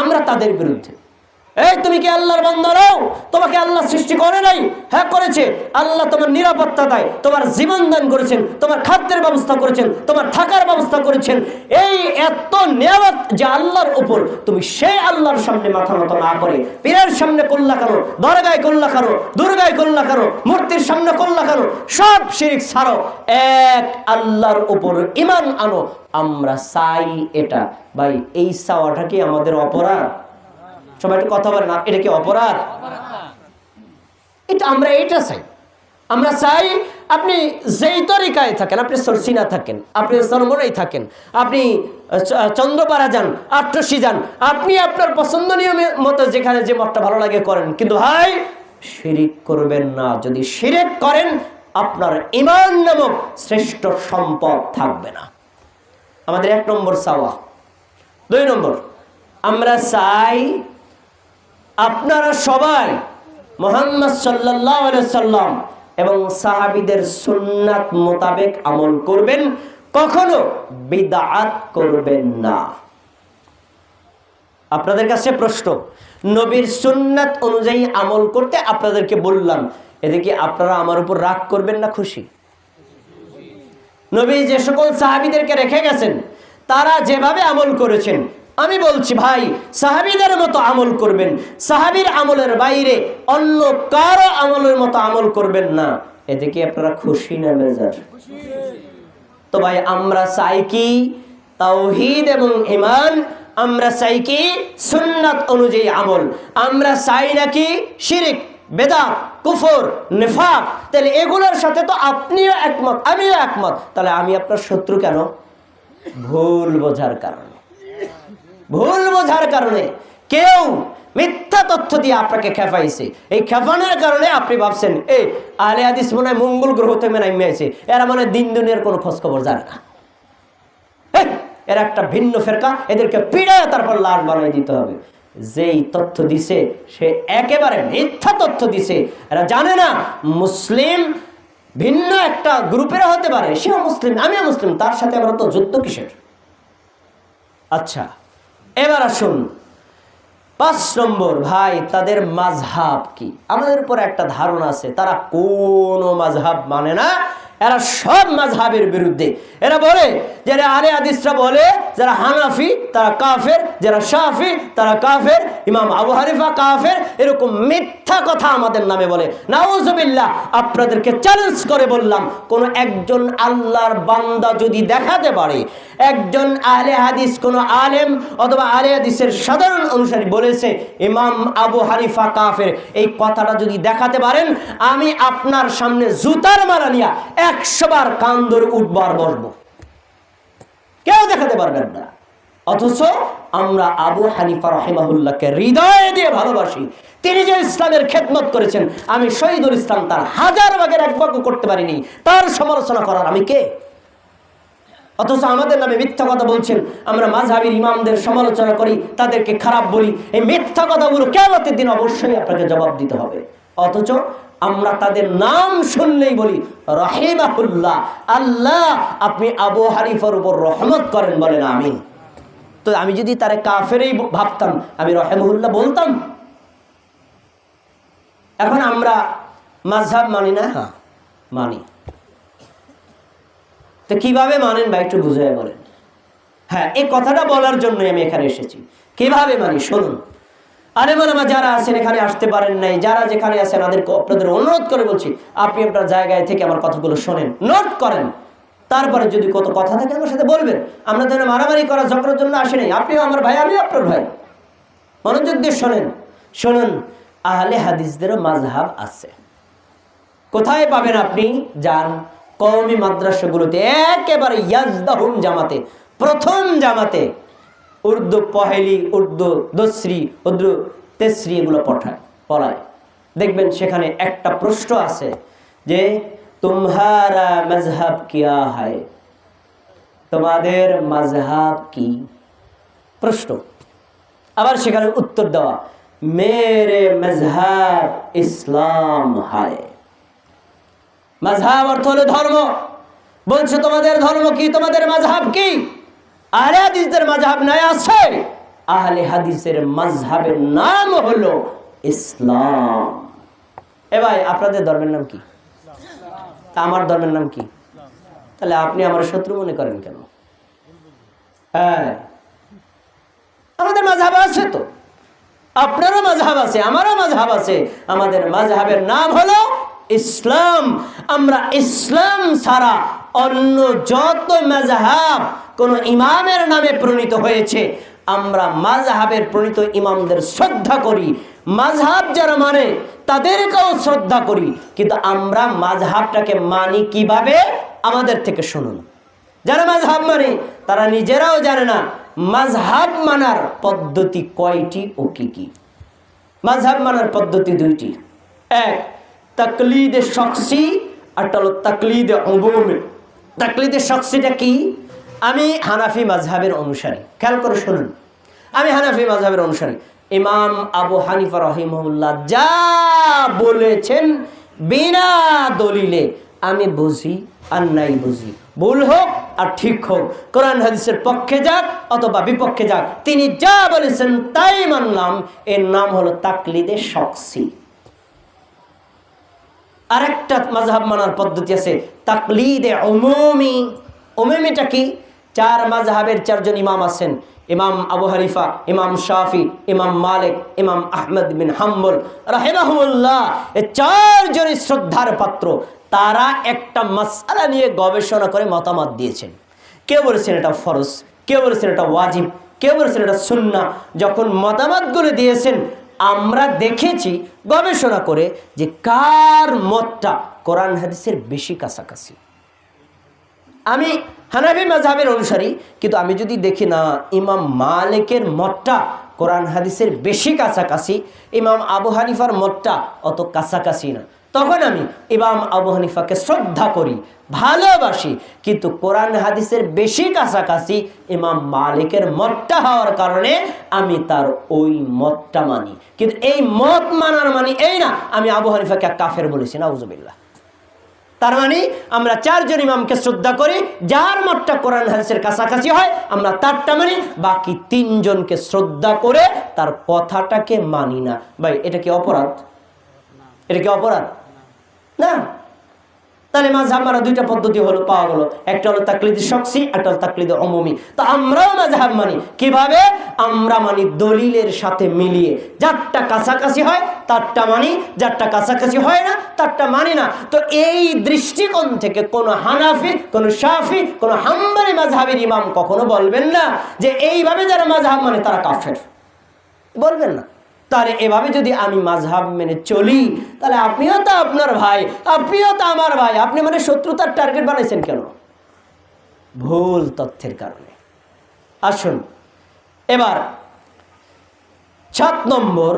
আমরা তাদের বিরুদ্ধে। এই, তুমি কি আল্লাহর বান্দা নও? তোমাকে আল্লাহ সৃষ্টি করে নাই? হ্যাঁ করেছে। আল্লাহ তোমার নিরাপত্তা দেয়, তোমার জীবন দান করেছেন, তোমার খাদ্যের ব্যবস্থা করেছেন, তোমার থাকার ব্যবস্থা করেছেন। এই এত নিয়ামত যে আল্লাহর উপর তুমি সেই আল্লাহর সামনে মাথা নত না করে, পীরের সামনে কল্লা কারও দরগায় কল্লা কারও দুর্গায় কল্লা কারও মূর্তির সামনে কল্লা কারও সব শিরিক ছাড়ো। এক আল্লাহর উপর ইমান আনো, আমরা চাই এটা। ভাই, এই চাওয়াটা কি আমাদের অপরাধ? সবাই কথা বলেন আপ- এটা কি অপরাধ? এটা আমরা এটা চাই। আমরা চাই আপনি যেই তরিকায় থাকেন, আপনি সরসিনা থাকেন, আপনি সরমরাই থাকেন, আপনি চন্দ্রপাড়া যান, আট্রসি যান, আপনি আপনার পছন্দনীয় মে- মতো যেখানে যে মতটা ভালো লাগে করেন। কিন্তু ভাই, শিরিক করবেন না। যদি শিরিক করেন, আপনার ইমান নামক শ্রেষ্ঠ সম্পদ থাকবে না। আমাদের এক নম্বর চাওয়া। দুই নম্বর, আমরা চাই আপনারা সবাই মোহাম্মদ সাল্লাহ সাল্লাম এবং সাহাবিদের সুন্নাত মোতাবেক আমল করবেন, কখনো বিদাত করবেন না। আপনাদের কাছে প্রশ্ন, নবীর সুন্নাত অনুযায়ী আমল করতে আপনাদেরকে বললাম এদিকে আপনারা আমার উপর রাগ করবেন না খুশি? নবী যে সকল সাহাবিদেরকে রেখে গেছেন, তারা যেভাবে আমল করেছেন আমি বলছি, ভাই, সাহাবিদের মতো আমল করবেন। সাহাবির আমলের বাইরে অন্য কারও আমলের মতো আমল করবেন না। এদিকে আপনারা খুশি না মেজার তো ভাই, আমরা চাই কি? তাওহিদ এবং ইমান আমরা চাই কি? সুন্নাত অনুযায়ী আমল। আমরা চাই নাকি শিরিক, বেদাত, কুফর, নেফাক? তাহলে এগুলোর সাথে তো আপনিও একমত, আমিও একমত। তাহলে আমি আপনার শত্রু কেন? ভুল বোঝার কারণে। ভুল বোঝার কারণে কেউ মিথ্যা তথ্য দিয়ে আপনাকে খেপাইছে। এই খেপানোর কারণে আপনি ভাবছেন, এই আলে আদিস মনে হয় মঙ্গল গ্রহতে মেনাই মেয়েছে এরা মানে দিন দুনিয়ার কোনো খোঁজ খবর জানে না। এরা একটা ভিন্ন ফেরকা, এদেরকে পিড়ায় তারপর লাশ বানাই দিতে হবে। যেই তথ্য দিছে, সে একেবারে মিথ্যা তথ্য দিছে। এরা জানে না মুসলিম ভিন্ন একটা গ্রুপের হতে পারে। সেও মুসলিম, আমিও মুসলিম, তার সাথে আমরা তো যুদ্ধ কিসের? আচ্ছা এবার আসুন। পাঁচ নম্বর ভাই, তাদের মাঝহাব কি? আমাদের উপর একটা ধারণা আছে, তারা কোন মাঝহাব মানে না। এরা সব মাঝহাবের বিরুদ্ধে। এরা বলে, যারা আলে আদিসরা বলে, যারা হানাফি, তারা কাফের, যারা শাফি, তারা কাফের, ইমাম আবু হারিফা কাফের, এরকম মিথ্যা কথা আমাদের নামে বলে। নাউজুবিল্লাহ, আপনাদেরকে চ্যালেঞ্জ করে বললাম, কোন একজন আল্লাহর বান্দা যদি দেখাতে পারে, একজন আলে হাদিস, কোন আলেম অথবা আলে হাদিসের সাধারণ অনুসারী বলেছে, ইমাম আবু হারিফা কাফের, এই কথাটা যদি দেখাতে পারেন, আমি আপনার সামনে জুতার মারা নিয়া একশো বার কান ধরে উঠবার বসবো। কেউ দেখাতে পারবেন না। অথচ আমরা আবু হানিফা রহিমাহুল্লাহকে হৃদয় দিয়ে ভালোবাসি। তিনি যে ইসলামের খেদমত করেছেন, আমি শহীদুল ইসলাম তার হাজার ভাগের এক ভাগ্য করতে পারিনি। তার সমালোচনা করার আমি কে? অথচ আমাদের নামে মিথ্যা কথা বলছেন, আমরা মাঝহাবির ইমামদের সমালোচনা করি, তাদেরকে খারাপ বলি। এই মিথ্যা কথাগুলো কেমতের দিন অবশ্যই আপনাকে জবাব দিতে হবে। অথচ আমরা তাদের নাম শুনলেই বলি, রহিমাহুল্লাহ, আল্লাহ, আপনি আবু হারিফার উপর রহমত করেন বলেন, আমিন। তো আমি যদি তারে কাফেরই ভাবতাম, আমি রহেমহুল্লাহ বলতাম। এখন আমরা মাঝহাব মানি না? হ্যাঁ মানি। তো কীভাবে মানেন বা একটু বুঝাই বলেন। হ্যাঁ এই কথাটা বলার জন্যই আমি এখানে এসেছি। কীভাবে মানি? শুনুন। আরে মালামা যারা আছেন এখানে আসতে পারেন নাই, যারা যেখানে আছেন তাদেরকে আপনাদের অনুরোধ করে বলছি, আপনি আপনার জায়গায় থেকে আমার কথাগুলো শোনেন, নোট করেন। তারপরে যদি কত কথা থাকে আমার সাথে বলবেন। আমরা যেন মারামারি করা ঝগড়ার জন্য আসি নাই। আপনিও আমার ভাই, আমিও আপনার ভাই। মনোযোগ দিয়ে শোনেন। শুনুন, আহলে হাদিসদেরও মাঝহাব আছে। কোথায় পাবেন আপনি? যান, কওমি মাদ্রাসাগুলোতে, একেবারে ইয়াজদাহুম জামাতে, প্রথম জামাতে। উর্দু পহেলি, উর্দু দশ্রী উর্দু তেসরি এগুলো পঠায়, পড়ায়। দেখবেন সেখানে একটা প্রশ্ন আছে যে, তুমহারা মজহাব কিয়া হয়? তোমাদের মজহাব কি? প্রশ্ন। আবার সেখানে উত্তর দেওয়া, মেরে মজহাব ইসলাম হায়। মাঝহাব অর্থ হলো ধর্ম। বলছো, তোমাদের ধর্ম কি? তোমাদের মাঝহাব কি? আরে হাদিসদের মাঝহাব নাই আছে। আহলে হাদিসের মাঝহাবের নাম হলো ইসলাম। এ ভাই, আপনাদের ধর্মের নাম কি? তা আমার ধর্মের নাম কি? তাহলে আপনি আমার শত্রু মনে করেন কেন? হ্যাঁ। আমাদের মাঝহাব আছে তো। আপনারও মাঝহাব আছে, আমারও মাঝহাব আছে। আমাদের মাঝহাবের নাম হলো ইসলাম। আমরা ইসলাম ছাড়া অন্য যত মাঝহাব কোন ইমামের নামে প্রণীত হয়েছে আমরা মাঝহাবের প্রণীত ইমামদের শ্রদ্ধা করি। মাঝহাব যারা মানে তাদেরকেও শ্রদ্ধা করি। কিন্তু আমরা মাঝহাবটাকে মানি কীভাবে? আমাদের থেকে শুনুন। যারা মাঝহাব মানে তারা নিজেরাও জানে না মাঝহাব মানার পদ্ধতি কয়টি ও কি কি? মাঝহাব মানার পদ্ধতি দুইটি। এক, তাকলিদে শখসি, আর তাকলিদে অবমে তাকলিদে শখসিটা কি? আমি হানাফি মাঝহাবের অনুসারী। খেয়াল করে শুনুন। আমি হানাফি মাঝহাবের অনুসারী। ইমাম আবু হানিফা রহিমউল্লাহ যা বলেছেন বিনা দলিলে আমি বুঝি আর নাই বুঝি। ভুল হোক আর ঠিক হোক। কোরআন হাদিসের পক্ষে যাক অথবা বিপক্ষে যাক, তিনি যা বলেছেন তাই মানলাম। এর নাম হলো তাকলিদে শখসি। আরেকটা মাঝহাব মানার পদ্ধতি আছে, তাকলিদে অমমি অমমিটা কি? চার মাঝহাবের চারজন ইমাম আছেন। ইমাম আবু হারিফা ইমাম শাফি, ইমাম মালিক, ইমাম আহমদ বিন হাম্বল রাহেমাহুল্লাহ এ চারজনই শ্রদ্ধার পাত্র। তারা একটা মাসালা নিয়ে গবেষণা করে মতামত দিয়েছেন। কেউ বলেছেন এটা ফরজ, কেউ বলেছেন এটা ওয়াজিব, কেউ বলেছেন এটা সুন্না যখন মতামতগুলো দিয়েছেন, আমরা দেখেছি, গবেষণা করে যে কার মতটা কোরআন হাদিসের বেশি কাছাকাছি। আমি হানাবি মাঝহাবের অনুসারী, কিন্তু আমি যদি দেখি না, ইমাম মালিকের মতটা কোরআন হাদিসের বেশি কাছাকাছি, ইমাম আবু হানিফার মতটা অত কাছাকাছি না। তখন আমি ইমাম আবু হানিফাকে শ্রদ্ধা করি, ভালোবাসি, কিন্তু কোরআন হাদিসের বেশি কাছাকাছি ইমাম মালিকের মতটা হওয়ার কারণে আমি তার ওই মতটা মানি। কিন্তু এই মত মানার মানে এই না, আমি আবু হানিফাকে কাফের বলেছি না উজুবিল্লাহ তার মানে আমরা চারজন ইমামকে শ্রদ্ধা করি, যার মতটা কোরআন হাদিসের কাছাকাছি হয়, আমরা তারটা মানি, বাকি তিনজনকে শ্রদ্ধা করে তার কথাটাকে মানি না। ভাই, এটা কি অপরাধ? এটা কি অপরাধ? না। তাহলে মাঝহাব মারা দুইটা পদ্ধতি হলো, পাওয়া গেলো। একটা হলো তাকলিদি শখসি, একটা হলো তাকলিদি অমমি। তো আমরাও মাঝহাব মানি। কীভাবে? আমরা মানি দলিলের সাথে মিলিয়ে। যারটা কাছাকাছি হয়, তারটা মানি। যারটা কাছাকাছি হয় না, তারটা মানি না। তো এই দৃষ্টিকোণ থেকে কোনো হানাফি, কোনো শাফি, কোনো হাম্বারি মাঝহাবের ইমাম কখনো বলবেন না যে, এইভাবে যারা মাঝহাব মানে তারা কাফের। বলবেন না। তাহলে এভাবে যদি আমি মাঝহাব মেনে চলি, তাহলে আপনিও তো আপনার ভাই, আপনিও তো আমার ভাই। আপনি মানে শত্রুতার টার্গেট বানাইছেন কেন? ভুল তথ্যের কারণে। আসুন, এবার সাত নম্বর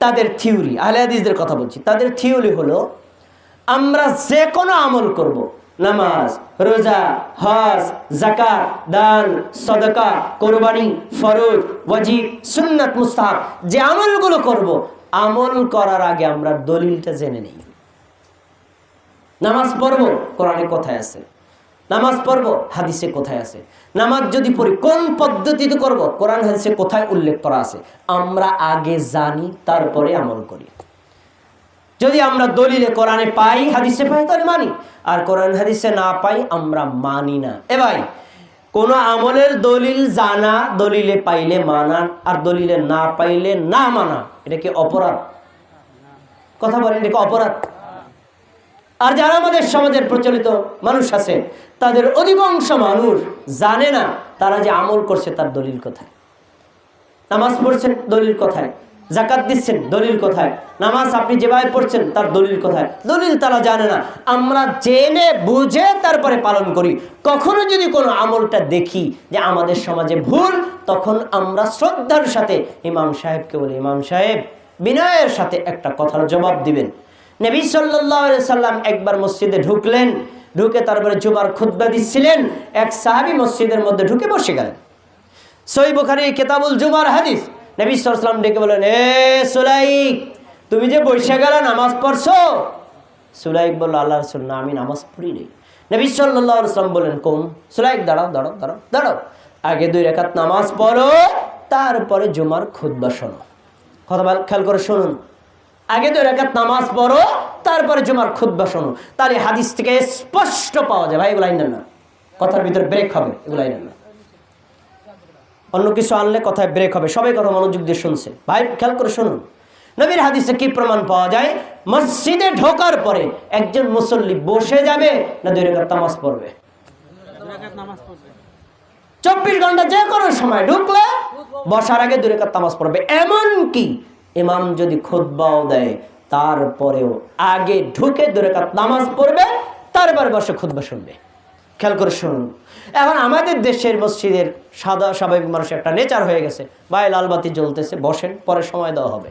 তাদের থিওরি আহলে হাদিসদের কথা বলছি। তাদের থিওরি হলো, আমরা যে কোনো আমল করব। নামাজ, রোজা, হজ জাকাত দান, সদকা, কোরবানি, ফরজ, ওয়াজিব, সুন্নাত, মুস্তাহাব, যে আমলগুলো করব, আমল করার আগে আমরা দলিলটা জেনে নেই। নামাজ পড়ব, কোরআনে কোথায় আছে? নামাজ পড়ব, হাদিসে কোথায় আছে? নামাজ যদি পড়ি, কোন পদ্ধতিতে করব? কোরআন, হাদিসে কোথায় উল্লেখ করা আছে? আমরা আগে জানি, তারপরে আমল করি। যদি আমরা দলিলে কোরআনে পাই, হাদিসে পাই, তাহলে মানি। আর কোরআন হাদিসে না পাই, আমরা মানি না। এ ভাই, কোনো আমলের দলিল জানা, দলিলে পাইলে মানা, আর দলিলে না পাইলে না মানা, এটা কি অপরাধ? কথা বলেন, এটা কি অপরাধ? আর যারা আমাদের সমাজের প্রচলিত মানুষ আছে, তাদের অধিকাংশ মানুষ জানে না তারা যে আমল করছে তার দলিল কোথায়? নামাজ পড়ছেন দলিল কোথায়? জাকাত দিচ্ছেন, দলিল কোথায়? নামাজ আপনি যেভাবে পড়ছেন, তার দলিল কোথায়? দলিল তারা জানে না। আমরা জেনে বুঝে তারপরে পালন করি। কখনো যদি কোনো আমলটা দেখি যে আমাদের সমাজে ভুল, তখন আমরা শ্রদ্ধার সাথে ইমাম সাহেবকে বলি, ইমাম সাহেব, বিনয়ের সাথে একটা কথার জবাব দিবেন। নবী সাল্লাহ সাল্লাম একবার মসজিদে ঢুকলেন, ঢুকে তারপরে জুমার খুদ্া দিচ্ছিলেন। এক সাহাবি মসজিদের মধ্যে ঢুকে বসে গেলেন। সই বুখারি, কেতাবুল জুমার হাদিস। নবী সাল্লাম ডেকে বলেন এ সুলাইক, তুমি যে বসে গেলে নামাজ পড়ছো? সুলাইক বলল, আল্লাহ রসুল, না, আমি নামাজ পড়ি নেই। নবী সাল্লাম বলেন কোন সুলাইক, দাঁড়াও দাঁড়াও দাঁড়াও দাঁড়াও। আগে দুই রেখাত নামাজ পড়ো, তারপরে জুমার খুদ্া শোনো। কথা খেয়াল করে শুনুন। আগে দুই রেখাত নামাজ পড়ো, তারপরে জুমার খুদ্া শোনো। তাহলে হাদিস থেকে স্পষ্ট পাওয়া যায়, ভাই, এগুলো না। কথার ভিতরে ব্রেক হবে, এগুলো না। অন্য কিছু আনলে কথায় ব্রেক হবে। সবাই কথা মনোযোগ দিয়ে শুনছে। ভাই, খেয়াল করে শুনুন। নবীর হাদিসে কি প্রমাণ পাওয়া যায়? মসজিদে ঢোকার পরে একজন মুসল্লি বসে যাবে না দুই রেখাত নামাজ পড়বে? চব্বিশ ঘণ্টা যে কোনো সময় ঢুকলে বসার আগে দূরে কাত তামাজ পড়বে। এমন কি ইমাম যদি খুদ্বাও দেয়, তারপরেও আগে ঢুকে দূরে কাত নামাজ পড়বে, তারপরে বসে খুদ্া শুনবে। খেয়াল করে শুনুন। এখন আমাদের দেশের মসজিদের সাদা স্বাভাবিক মানুষের একটা নেচার হয়ে গেছে। ভাই লালবাতি জ্বলতেছে, বসেন, পরে সময় দেওয়া হবে।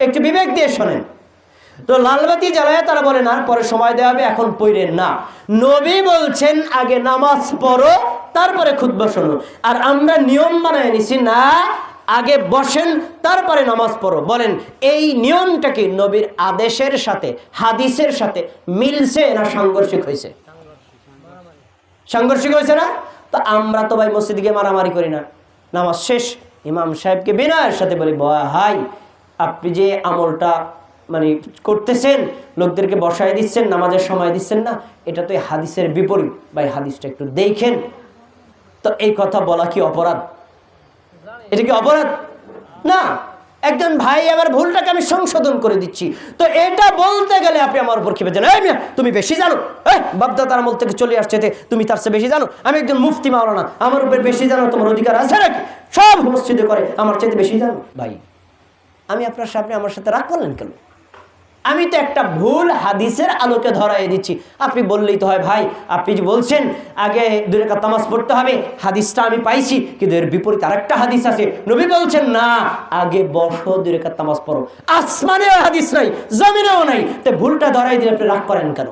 একটু বিবেক দিয়ে শোনেন। তো লালবাতি জ্বালায় তারা বলে না পরে সময় দেওয়া হবে, এখন পইরেন না। নবী বলছেন, আগে নামাজ পড়ো, তারপরে খুদ্া শোনো। আর আমরা নিয়ম বানায় নিছি না, আগে বসেন, তারপরে নামাজ পড়ো। বলেন, এই নিয়মটা কি নবীর আদেশের সাথে, হাদিসের সাথে মিলছে না সাংঘর্ষিক হয়েছে? সাংঘর্ষিক হয়েছে না? তো আমরা তো ভাই মসজিদে গিয়ে মারামারি করি না। নামাজ শেষ, ইমাম সাহেবকে বিনয়ের সাথে বলি হাই, আপনি যে আমলটা মানে করতেছেন, লোকদেরকে বসায় দিচ্ছেন, নামাজের সময় দিচ্ছেন না, এটা তো হাদিসের বিপরীত। ভাই, হাদিসটা একটু দেখেন। তো এই কথা বলা কি অপরাধ? এটা কি অপরাধ? না। একজন ভাই আমার ভুলটাকে আমি সংশোধন করে দিচ্ছি। তো এটা বলতে গেলে আপনি আমার উপর খেপে যান। এই মিয়া, তুমি বেশি জানো? এই বাপদাদার আমল থেকে চলে আসছে তুমি তার চেয়ে বেশি জানো? আমি একজন মুফতি মাওলানা আমার উপর বেশি জানো তোমার অধিকার আছে নাকি? সব মসজিদে করে আমার চাইতে বেশি জানো? ভাই আমি আপনার সামনে আমার সাথে রাগ করলেন কেন? আমি তো একটা ভুল হাদিসের আলোকে ধরাই দিচ্ছি। আপনি বললেই তো হয়, ভাই, আপনি যে বলছেন, আগে দূরে তামাজ পড়তে হবে, হাদিসটা আমি পাইছি, কিন্তু এর বিপরীত আরেকটা হাদিস আছে। নবী বলছেন, না, আগে বসো দূরে তামাজ পড়ো। আসমানেও হাদিস নাই, জমিনেও নাই। তো ভুলটা ধরাই দিলে আপনি রাগ করেন কেন?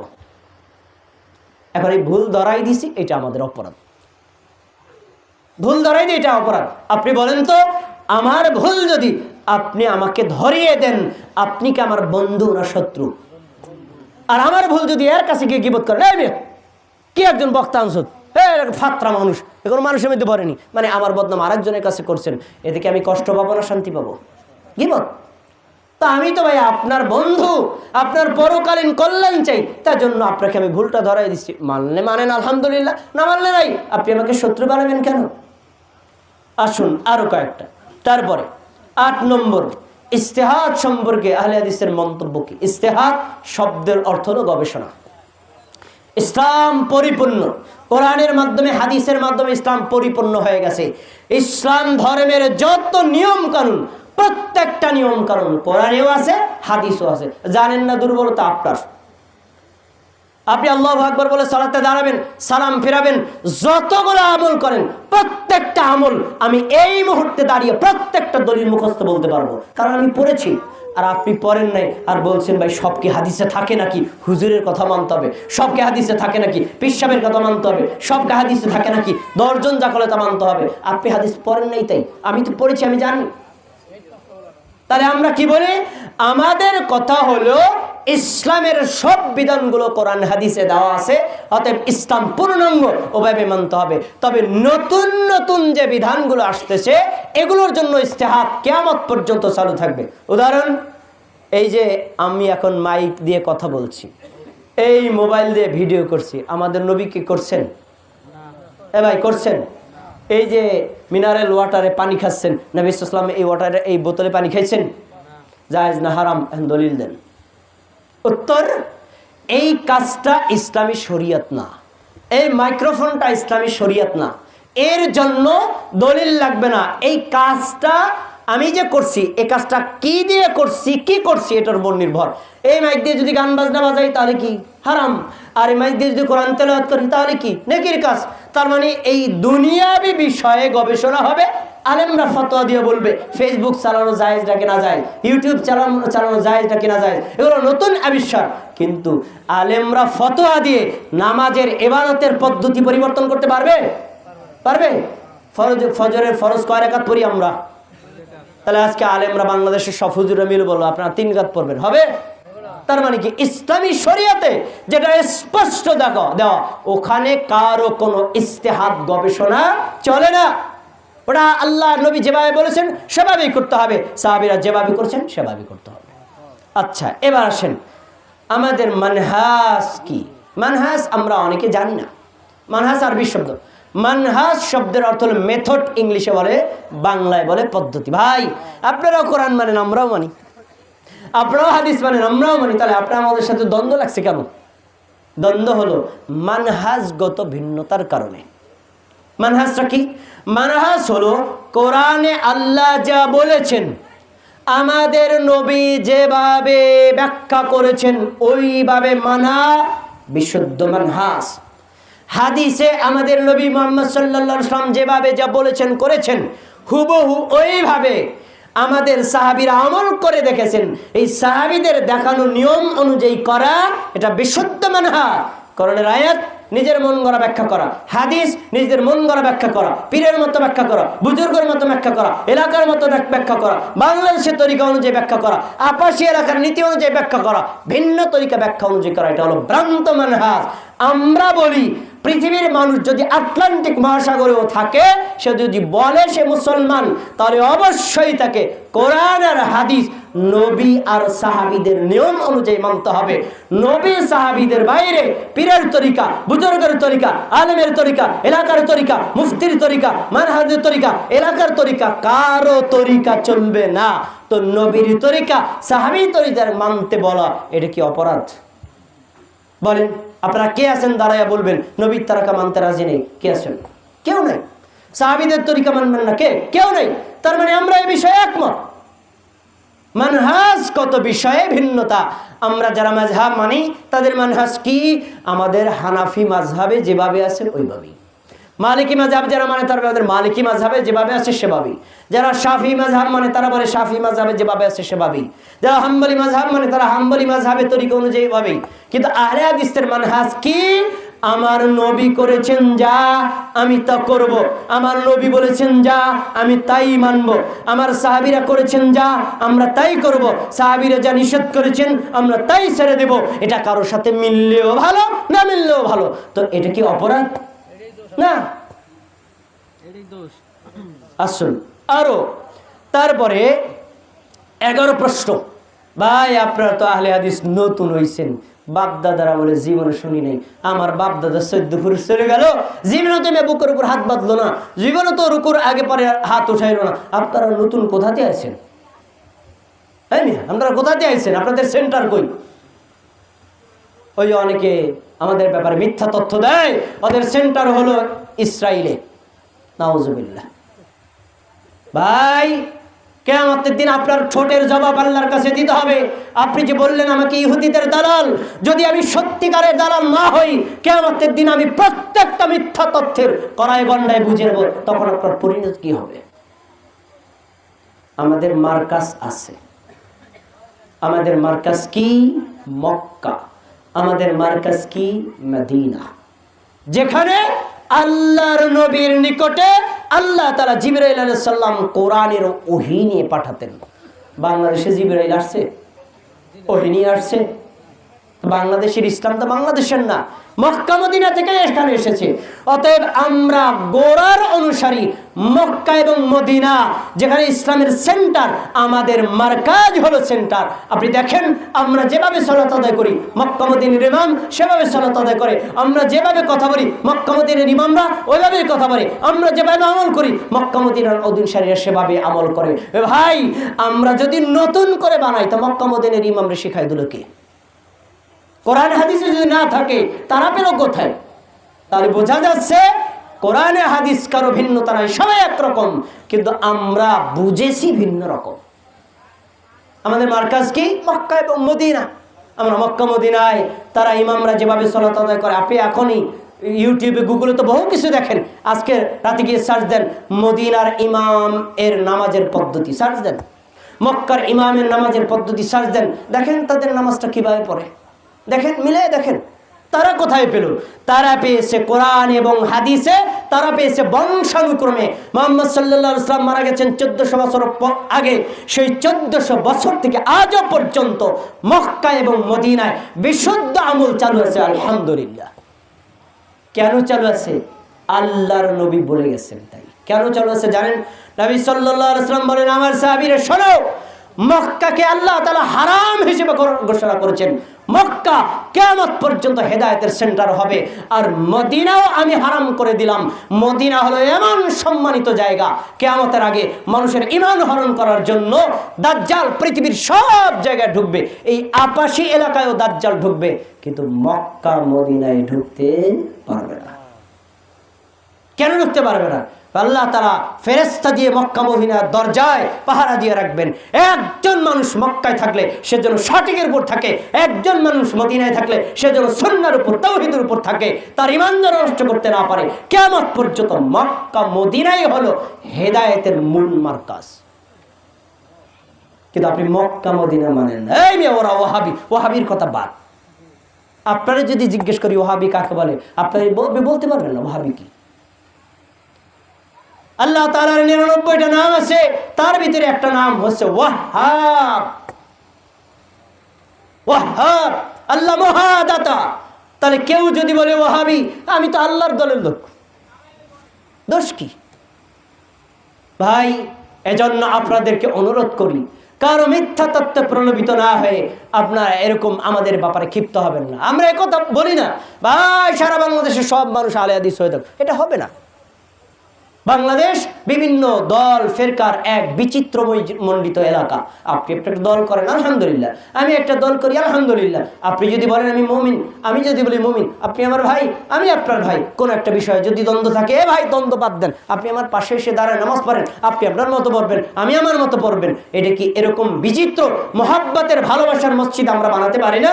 এখন এই ভুল ধরাই দিছি, এটা আমাদের অপরাধ। ভুল ধরাই দিই, এটা অপরাধ। আপনি বলেন তো, আমার ভুল যদি আপনি আমাকে ধরিয়ে দেন, আপনি কি আমার বন্ধু না শত্রু? আর আমার ভুল যদি এর কাছে গিয়ে গিবোধ করেন কি একজন বক্তা আনসুদ ফাত্রা মানুষ, এখন মানুষের মধ্যে ভরেনি মানে আমার বদনাম আরেকজনের কাছে করছেন, এদিকে আমি কষ্ট পাবো না শান্তি পাবো? গিবত? তা আমি তো ভাই আপনার বন্ধু, আপনার পরকালীন কল্যাণ চাই, তার জন্য আপনাকে আমি ভুলটা ধরাই দিচ্ছি। মানলে মানেন, আলহামদুলিল্লাহ, না মানলে নাই, আপনি আমাকে শত্রু বানাবেন কেন? আসুন আরও কয়েকটা। তারপরে আট নম্বর ইস্তেহাদ সম্পর্কে আহলে হাদিসের মন্তব্য কি? ইস্তেহাদ শব্দের অর্থ হলো গবেষণা। ইসলাম পরিপূর্ণ। কোরআনের মাধ্যমে, হাদিসের মাধ্যমে ইসলাম পরিপূর্ণ হয়ে গেছে। ইসলাম ধর্মের যত নিয়ম কানুন, প্রত্যেকটা নিয়ম কানুন কোরআনেও আছে, হাদিসও আছে। জানেন না দুর্বলতা আপনার? আপনি আল্লাহ আকবর বলে সালাতে দাঁড়াবেন, সালাম ফেরাবেন, যতগুলো আমল করেন, প্রত্যেকটা আমল আমি এই মুহূর্তে দাঁড়িয়ে প্রত্যেকটা দলিল মুখস্থ বলতে পারব। কারণ আমি পড়েছি, আর আপনি পড়েন নাই আর বলছেন, ভাই, সব কি হাদিসে থাকে নাকি? হুজুরের কথা মানতে হবে। সবকে হাদিসে থাকে নাকি? পিসাবের কথা মানতে হবে। সবকে হাদিসে থাকে নাকি? দশজন যা করে তা মানতে হবে। আপনি হাদিস পড়েন নাই তাই। আমি তো পড়েছি, আমি জানি। তাহলে আমরা কি বলি? আমাদের কথা হলো ইসলামের সব বিধানগুলো কোরআন হাদিসে দেওয়া আছে, অতএব ইসলাম পূর্ণাঙ্গ ওভাবে মানতে হবে। তবে নতুন নতুন যে বিধানগুলো আসতেছে, এগুলোর জন্য ইস্তেহাত কেয়ামত পর্যন্ত চালু থাকবে। উদাহরণ, এই যে আমি এখন মাইক দিয়ে কথা বলছি, এই মোবাইল দিয়ে ভিডিও করছি, আমাদের নবী কি করছেন? এ ভাই, করছেন? এই যে মিনারেল ওয়াটারে পানি খাচ্ছেন, নবী ইসলাম এই ওয়াটারে, এই বোতলে পানি খাইছেন? জায়েজ না হারাম দলিল দেন উত্তর, এই কাজটা ইসলামী শরিয়ত না। এই মাইক্রোফোনটা ইসলামী শরিয়ত না। এর জন্য দলিল লাগবে না, এই কাজটা আমি যে করছি এই কাজটা কি দিয়ে করছি, কি করছি, এটার উপর নির্ভর। এই মাইক দিয়ে যদি গান বাজনা বাজাই, তাহলে কি? হারাম। আর এই মাইক দিয়ে যদি কোরআন তেলাওয়াত করি, তাহলে কি? নেকির কাজ। তার মানে এই দুনিয়াবি বিষয়ে গবেষণা হবে আলেমরা ফতোয়া দিয়ে বলবে ফেসবুক চালানো জায়েজ নাকি না যায় ইউটিউব চালানো চালানো জায়েজ নাকি না যায় এগুলো নতুন আবিষ্কার। কিন্তু আলেমরা ফতোয়া দিয়ে নামাজের এবাদতের পদ্ধতি পরিবর্তন করতে পারবে? পারবে? ফরজ, ফজরের ফরজ কয় রেখাত পড়ি আমরা? তাহলে আজকে আলেমরা বাংলাদেশের সব হুজুরা মিলে আপনারা তিন গাত পড়বেন। হবে? তার মানে কি? ইসলামী শরিয়াতে যেটা স্পষ্ট দেখো, দেওয়া, ওখানে কারও কোনো ইস্তেহাত গবেষণা চলে না। ওটা আল্লাহ নবী যেভাবে বলেছেন, সেভাবেই করতে হবে। সাহাবিরা যেভাবে করছেন, সেভাবেই করতে হবে। আচ্ছা এবার আসেন, আমাদের মানহাস কি? মানহাস আমরা অনেকে জানি না। মানহাস আরবি শব্দ। মানহাস শব্দের অর্থ হলো মেথড ইংলিশে বলে, বাংলায় বলে পদ্ধতি। ভাই, আপনারাও কোরআন মানেন, আমরাও মানি। আপনারাও হাদিস মানেন, আমরাও মানি। তাহলে আপনার আমাদের সাথে দ্বন্দ্ব লাগছে কেন? দ্বন্দ্ব হলো মানহাজগত ভিন্নতার কারণে। মানহাজটা কি? মানহাস হলো কোরআনে আল্লাহ যা বলেছেন, আমাদের নবী যেভাবে ব্যাখ্যা করেছেন, ওইভাবে মানা বিশুদ্ধ মানহাস হাদিসে আমাদের নবী মোহাম্মদ সাল্লা সাল্লাম যেভাবে যা বলেছেন, করেছেন, হুবহু ওইভাবে আমাদের সাহাবিরা আমল করে দেখেছেন। এই সাহাবিদের দেখানো নিয়ম অনুযায়ী করা এটা বিশুদ্ধ মানহা। করণের আয়াত নিজের মন গড়া ব্যাখ্যা করা। হাদিস নিজের মন গড়া ব্যাখ্যা করা। পীরের মতো ব্যাখ্যা করা। বুজুর্গের মতো ব্যাখ্যা করা। এলাকার মতো ব্যাখ্যা করা। বাংলাদেশের তরিকা অনুযায়ী ব্যাখ্যা করা। আপাসী এলাকার নীতি অনুযায়ী ব্যাখ্যা করা। ভিন্ন তরিকা ব্যাখ্যা অনুযায়ী করা। এটা হলো ভ্রান্ত মানহাজ। আমরা বলি পৃথিবীর মানুষ যদি আটলান্টিক মহাসাগরেও থাকে, সে যদি বলে সে মুসলমান, তাহলে অবশ্যই তাকে কোরআন আর হাদিস, নবী আর সাহাবিদের নিয়ম অনুযায়ী মানতে হবে। নবী, সাহাবিদের বাইরে পীরের তরিকা, বুজুর্গের তরিকা, আলমের তরিকা, এলাকার তরিকা, মুফতির তরিকা, মানহাজের তরিকা, এলাকার তরিকা, কারও তরিকা চলবে না। তো নবীর তরিকা সাহাবি তরিকার মানতে বলা, এটা কি অপরাধ? বলেন। আপনারা কে আছেন দাঁড়াইয়া বলবেন? নবীর তারাকা মানতে রাজি নেই। কে আছেন? কেউ নেই। সাহাবিদের তরিকা মানবেন না। কে? কেউ নেই। তার মানে আমরা এই বিষয়ে একমত। মানহাজ কত বিষয়ে ভিন্নতা? আমরা যারা মাঝহাব মানি, তাদের মানহাজ কি? আমাদের হানাফি মাঝহাবে যেভাবে আছে ওইভাবেই। মালিকি মাঝহাব যারা মানে তারা আমাদের মালিকি মাঝহাবে যেভাবে আছে সেভাবেই। যারা শাফি মাঝহাব মানে তারা বলে শাফি মাঝহাবে যেভাবে আছে সেভাবেই। যারা হাম্বলি মাঝহাব মানে তারা হাম্বলি মাঝহাবে তরিকা অনুযায়ী ভাবেই কিন্তু আহলে হাদিসের মানহাজ কি? আমার নবী করেছেন যা, আমি তা করব। আমার নবী বলেছেন যা, আমি তাই মানব। আমার সাহাবিরা করেছেন যা, আমরা তাই করব। সাহাবিরা যা নিষেধ করেছেন, আমরা তাই ছেড়ে দেব। এটা কারোর সাথে মিললেও ভালো, না মিললেও ভালো। তো এটা কি অপরাধ? না। আসুন। আরও। তারপরে এগারো প্রশ্ন। ভাই আপনারা তো আহলে হাদিস নতুন হইছেন। বাপ দাদারা বলে জীবনে শুনি নাই। আমার বাপ দাদা চোদ্দ ফুট চলে গেল। জীবনে তো বুকের উপর হাত বাঁধলো না। জীবনে তো রুকুর আগে পরে হাত উঠাইলো না। আপনারা নতুন কোথাতে আছেন হ্যাঁ আপনারা কোথাতে আছেন আপনাদের সেন্টার কই? ওই অনেকে আমাদের ব্যাপারে মিথ্যা তথ্য দেয়। ওদের সেন্টার হলো ইসরায়েলে নাউজুবিল্লাহ। ভাই, কেয়ামতের দিন আপনার ঠোঁটের জবাব আল্লাহর কাছে দিতে হবে। আপনি যে বললেন আমাকে ইহুদিদের দালাল, যদি আমি সত্যিকারের দালাল না হই, কেয়ামতের দিন আমি প্রত্যেকটা মিথ্যা তথ্যের কড়াই গন্ডায় বুঝে নেব, তখন আপনার পরিণত কি হবে? আমাদের মার্কাস আছে। আমাদের মার্কাজ কি? মক্কা। আমাদের মার্কাজ কি? মদিনা। যেখানে আল্লাহর নবীর নিকটে আল্লাহ তালা জিবরাইল আলাইসাল্লাম সাল্লাম কোরআনের ওহি নিয়ে পাঠাতেন। বাংলাদেশে জিবরাইল আসছে ওহিনী আসছে। বাংলাদেশের ইসলাম তো বাংলাদেশের না। মক্কা, মদিনা থেকে এখানে এসেছে। অতএব আমরা গোড়ার অনুসারী মক্কা এবং মদিনা, যেখানে ইসলামের সেন্টার আমাদের মার্কাজ হলো সেন্টার আপনি দেখেন, আমরা যেভাবে সলাত আদায় করি, মক্কা, মদিনের ইমাম সেভাবে সলাত আদায় করে। আমরা যেভাবে কথা বলি, মক্কা, মদিনের ইমামরা ওইভাবেই কথা বলে। আমরা যেভাবে আমল করি, মক্কা, মদিনার অদিন সেভাবে আমল করে। ভাই, আমরা যদি নতুন করে বানাই, তো মক্কা, মদিনের ইমামরা শিখাই দিল কে? কোরআন হাদিসে যদি না থাকে, তারা পেল কোথায়? তাহলে বোঝা যাচ্ছে, কোরআনে হাদিস কারও ভিন্নতা নাই সবাই একরকম, কিন্তু আমরা বুঝেছি ভিন্ন রকম। আমাদের মার্কাজ কি? মক্কা এবং মদিনা। আমরা মক্কা, মদিনায়, তারা ইমামরা যেভাবে সলাত আদায় করে, আপনি এখনই ইউটিউবে, গুগলে তো বহু কিছু দেখেন। আজকে রাতে গিয়ে সার্চ দেন, মদিনার ইমাম এর নামাজের পদ্ধতি সার্চ দেন। মক্কার ইমামের নামাজের পদ্ধতি সার্চ দেন। দেখেন তাদের নামাজটা কীভাবে পড়ে। দেখেন মিলে দেখেন, তারা কোথায় পেল? তারা পেয়েছে কোরআন এবং হাদিসে, তারা পেয়েছে বংশানুক্রমে। মোহাম্মদ সাল্লা ইসলাম মারা গেছেন চোদ্দশো বছর আগে। সেই চোদ্দশো বছর থেকে আজও পর্যন্ত মক্কা এবং মদিনায় বিশুদ্ধ আমল চালু আছে, আলহামদুলিল্লাহ। কেন চালু আছে? আল্লাহর নবী বলে গেছেন তাই। কেন চালু আছে জানেন? নবী সাল্লাল্লাহু আলাইহি সাল্লাম বলেন, আমার সাহাবীরা, শোনো মক্কাকে আল্লাহ তাআলা হারাম হিসেবে ঘোষণা করেছেন। মক্কা কিয়ামত পর্যন্ত হেদায়েতের সেন্টার হবে। আর মদিনাও আমি হারাম করে দিলাম। মদিনা হলো এমন সম্মানিত জায়গা। কেয়ামতের আগে মানুষের ইমান হরণ করার জন্য দাজ্জাল পৃথিবীর সব জায়গায় ঢুকবে। এই আপাশি এলাকায়ও দাজ্জাল ঢুকবে। কিন্তু মক্কা মদিনায় ঢুকতে পারবে না। কেন ঢুকতে পারবে না? আল্লাহ তারা ফেরেস্তা দিয়ে মক্কা মহিনার দরজায় পাহারা দিয়ে রাখবেন। একজন মানুষ মক্কায় থাকলে সে যেন সঠিকের উপর থাকে, একজন মানুষ মদিনায় থাকলে সে যেন সন্ন্যার উপর তৌহিদের উপর থাকে, তার ইমান যেন নষ্ট করতে না পারে। কেমন পর্যন্ত মক্কা মদিনাই হলো হেদায়েতের মূল মার্কাজ। কিন্তু আপনি মক্কা মদিনা মানেন। এই মেয়ে, ওরা ওহাবি ওহাবির কথা বাদ। আপনারা যদি জিজ্ঞেস করি ওহাবি কাকে বলে? আপনারা বলতে পারবেন না ওহাবি কি? আল্লাহ তালার নিরানব্বইটা নাম আছে, তার ভিতরে একটা নাম হচ্ছে আল্লাহ মহাদাতা। তাহলে কেউ যদি বলে, ওয়াহাবি, আমি তো আল্লাহর দলের লোক। দোষ কি? ভাই, এজন্য আপনাদেরকে অনুরোধ করি, কারও মিথ্যা তত্ত্বে প্রলোভিত না হয়ে আপনারা এরকম আমাদের ব্যাপারে ক্ষিপ্ত হবেন না। আমরা একথা বলি না, ভাই, সারা বাংলাদেশের সব মানুষ আলে আদিস হয়ে থাকুক। এটা হবে না। বাংলাদেশ বিভিন্ন দল, ফেরকার এক বিচিত্রময় মণ্ডিত এলাকা। আপনি একটা দল করেন, আলহামদুলিল্লাহ। আমি একটা দল করি, আলহামদুলিল্লাহ। আপনি যদি বলেন আমি মমিন, আমি যদি বলি মমিন, আপনি আমার ভাই, আমি আপনার ভাই। কোন একটা বিষয়ে যদি দ্বন্দ্ব থাকে, এ ভাই, দ্বন্দ্ব বাদ দেন। আপনি আমার পাশে এসে দাঁড়ায় নামাজ পড়েন, আপনি আপনার মতো পড়বেন, আমি আমার মতো পড়বেন। এটা কি এরকম বিচিত্র মহাব্বতের ভালোবাসার মসজিদ আমরা বানাতে পারি না?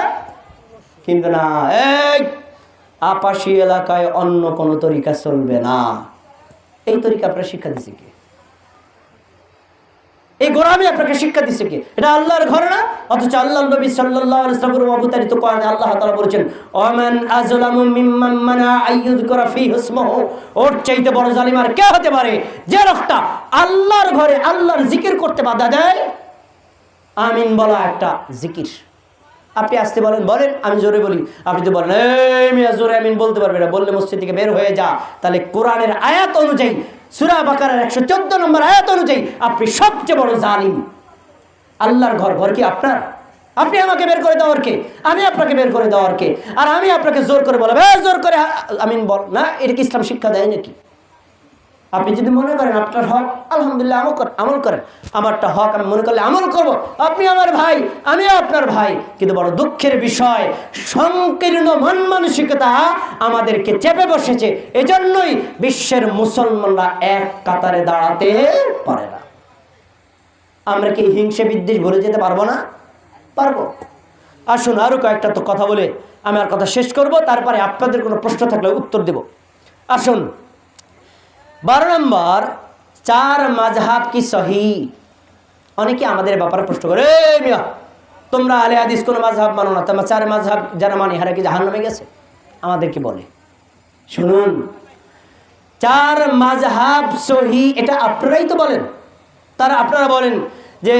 কিন্তু না, এই আপাশি এলাকায় অন্য কোনো তরিকা চলবে না। এই তরিকা আপনার শিক্ষা দিছে কে? এই গোলামি আপনাকে শিক্ষা দিছে কে? এটা আল্লাহর ঘর না? অথচ আল্লাহ নবী সাল্লাল্লাহু অবতারিত কোরআনে আল্লাহ তাআলা বলেছেন ওমান মানা ওর চাইতে বড় জালিম আর কে হতে পারে? যে লোকটা আল্লাহর ঘরে আল্লাহর জিকির করতে বাধা দেয়, আমিন বলা একটা জিকির। আপনি আসতে বলেন বলেন আমি জোরে বলি। আপনি তো বলেন জোরে আমিন বলতে পারবে না। বললে মসজিদ থেকে বের হয়ে যা। তাহলে কোরআনের আয়াত অনুযায়ী সুরা বাকারের একশো চোদ্দ নম্বর আয়াত অনুযায়ী আপনি সবচেয়ে বড় জালিম। আল্লাহর ঘর ঘর কি আপনার? আপনি আমাকে বের করে দেওয়ার কে? আমি আপনাকে বের করে দেওয়ার কে? আর আমি আপনাকে জোর করে বলব "এই, জোর করে আমিন বল। না এটা কি ইসলাম শিক্ষা দেয় নাকি? আপনি যদি মনে করেন আপনার হক, আলহামদুলিল্লাহ আমল করেন আমল করেন। আমারটা হক আমি মনে করলে আমল করব। আপনি আমার ভাই, আমি আপনার ভাই। কিন্তু বড় দুঃখের বিষয়, সংকীর্ণ মন মানসিকতা আমাদেরকে চেপে বসেছে। এজন্যই বিশ্বের মুসলমানরা এক কাতারে দাঁড়াতে পারে না। আমরা কি হিংসে বিদ্বেষ ভরে যেতে পারব না? পারব। আসুন আরও কয়েকটা তো কথা বলে আমি আর কথা শেষ করব, তারপরে আপনাদের কোনো প্রশ্ন থাকলে উত্তর দেব। আসুন। বারো নম্বর, চার মাঝহাব কি সহি? অনেকে আমাদের ব্যাপারে প্রশ্ন করে তোমরা আলে হাদিস কোনো মাঝহাব মানো না? তোমার চার মাঝহাব যারা মানে হারা কি জাহান নামে গেছে? আমাদেরকে বলে। শুনুন, চার মাঝহাব সহি, এটা আপনারাই তো বলেন। তারা আপনারা বলেন যে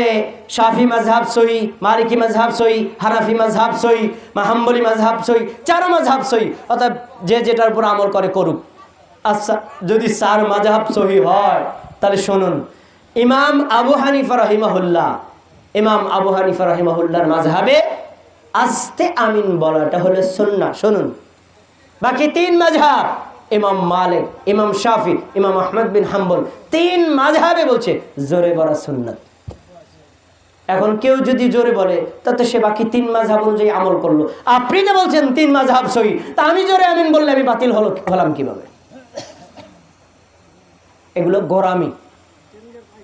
শাফি মাঝহাব সহি, মালিকি মাঝহাব সহি, হানাফি মাঝহাব সহি, মাহাম্বলি মাঝহাব সহি, চার মাঝহাব সহি, অর্থাৎ যে যেটার উপর আমল করে করুক। আচ্ছা যদি চার মাঝহাব সহি হয়, তাহলে শুনুন। ইমাম আবু হানিফা রহিমাহুল্লাহ, ইমাম আবু হানিফা রহিমাহুল্লাহর মাঝহাবে আস্তে আমিন বলাটা হলো সুন্না শুনুন। বাকি তিন মাঝহাব ইমাম মালিক, ইমাম শাফি, ইমাম আহমদ বিন হাম্বল, তিন মাঝহাবে বলছে, জোরে বলা সুন্নাত। এখন কেউ যদি জোরে বলে, তাতে সে বাকি তিন মাঝহাব অনুযায়ী আমল করল। আপনি যে বলছেন তিন মাঝহাব সহি, তা আমি জোরে আমিন বললে আমি বাতিল হলো হলাম কীভাবে? এগুলো গোরামি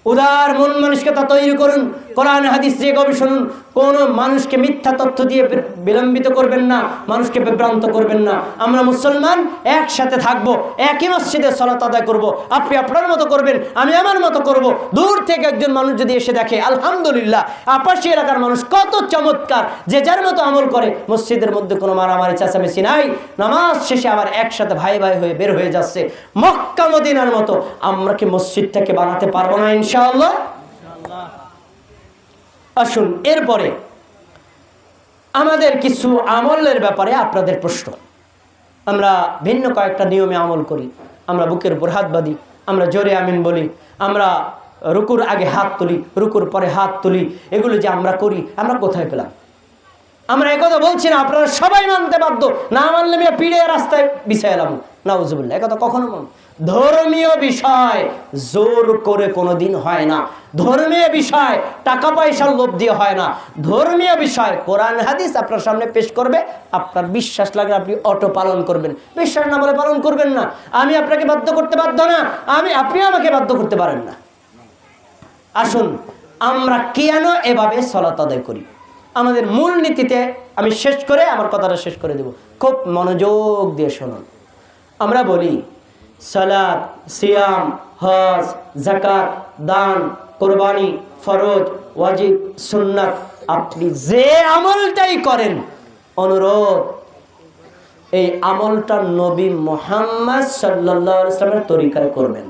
উদার মন মানুষকে তা তৈরি করুন কোরআন হাদিস থেকে গবেষণুন কোনো মানুষকে মিথ্যা তথ্য দিয়ে বিলম্বিত করবেন না, মানুষকে বিভ্রান্ত করবেন না। আমরা মুসলমান একসাথে থাকব, একই মসজিদে সলাত আদায় করব। আপনি আপনার মতো করবেন, আমি আমার মতো করব। দূর থেকে একজন মানুষ যদি এসে দেখে, আলহামদুলিল্লাহ আপাশি এলাকার মানুষ কত চমৎকার, যে যার মতো আমল করে, মসজিদের মধ্যে কোনো মারামারি, চেঁচামেচি নাই। নামাজ শেষে আবার একসাথে ভাই ভাই হয়ে বের হয়ে যাচ্ছে। মক্কা, মদিনার মতো। আমরা কি মসজিদটাকে বানাতে পারব না, ইনশাআল্লাহ? আসুন, এরপরে আমাদের কিছু আমলের ব্যাপারে আপনাদের প্রশ্ন। আমরা ভিন্ন কয়েকটা নিয়মে আমল করি। আমরা বুকের উপর হাত বাঁধি, আমরা জোরে আমিন বলি, আমরা রুকুর আগে হাত তুলি, রুকুর পরে হাত তুলি, এগুলো যে আমরা করি, আমরা কোথায় পেলাম? আমরা একথা বলছি না, আপনারা সবাই মানতে বাধ্য। না মানলে আমি পিড়ে রাস্তায় বিছাই এলাম নাউজুবিল্লাহ একথা কখনো ধর্মীয় বিষয় জোর করে কোনোদিন হয় না। ধর্মীয় বিষয় টাকা পয়সার লোভ দিয়ে হয় না। ধর্মীয় বিষয় কোরআন, হাদিস আপনার সামনে পেশ করবে, আপনার বিশ্বাস লাগলে আপনি অটো পালন করবেন। বিশ্বাস না বলে পালন করবেন না। আমি আপনাকে বাধ্য করতে বাধ্য না, আমি, আপনি আমাকে বাধ্য করতে পারেন না। আসুন, আমরা কেন এভাবে সলাত আদায় করি? আমাদের মূল নীতিতে আমি শেষ করে আমার কথাটা শেষ করে দেব। খুব মনোযোগ দিয়ে শুনুন। আমরা বলি সালাদ সিয়াম, হজ জাকাত দান, কোরবানি, ফরজ, ওয়াজিব, সুন্নাত। আপনি যে আমলটাই করেন, অনুরোধ, এই আমলটা নবী মোহাম্মদ সাল্লা ইসলামের তরিকায় করবেন।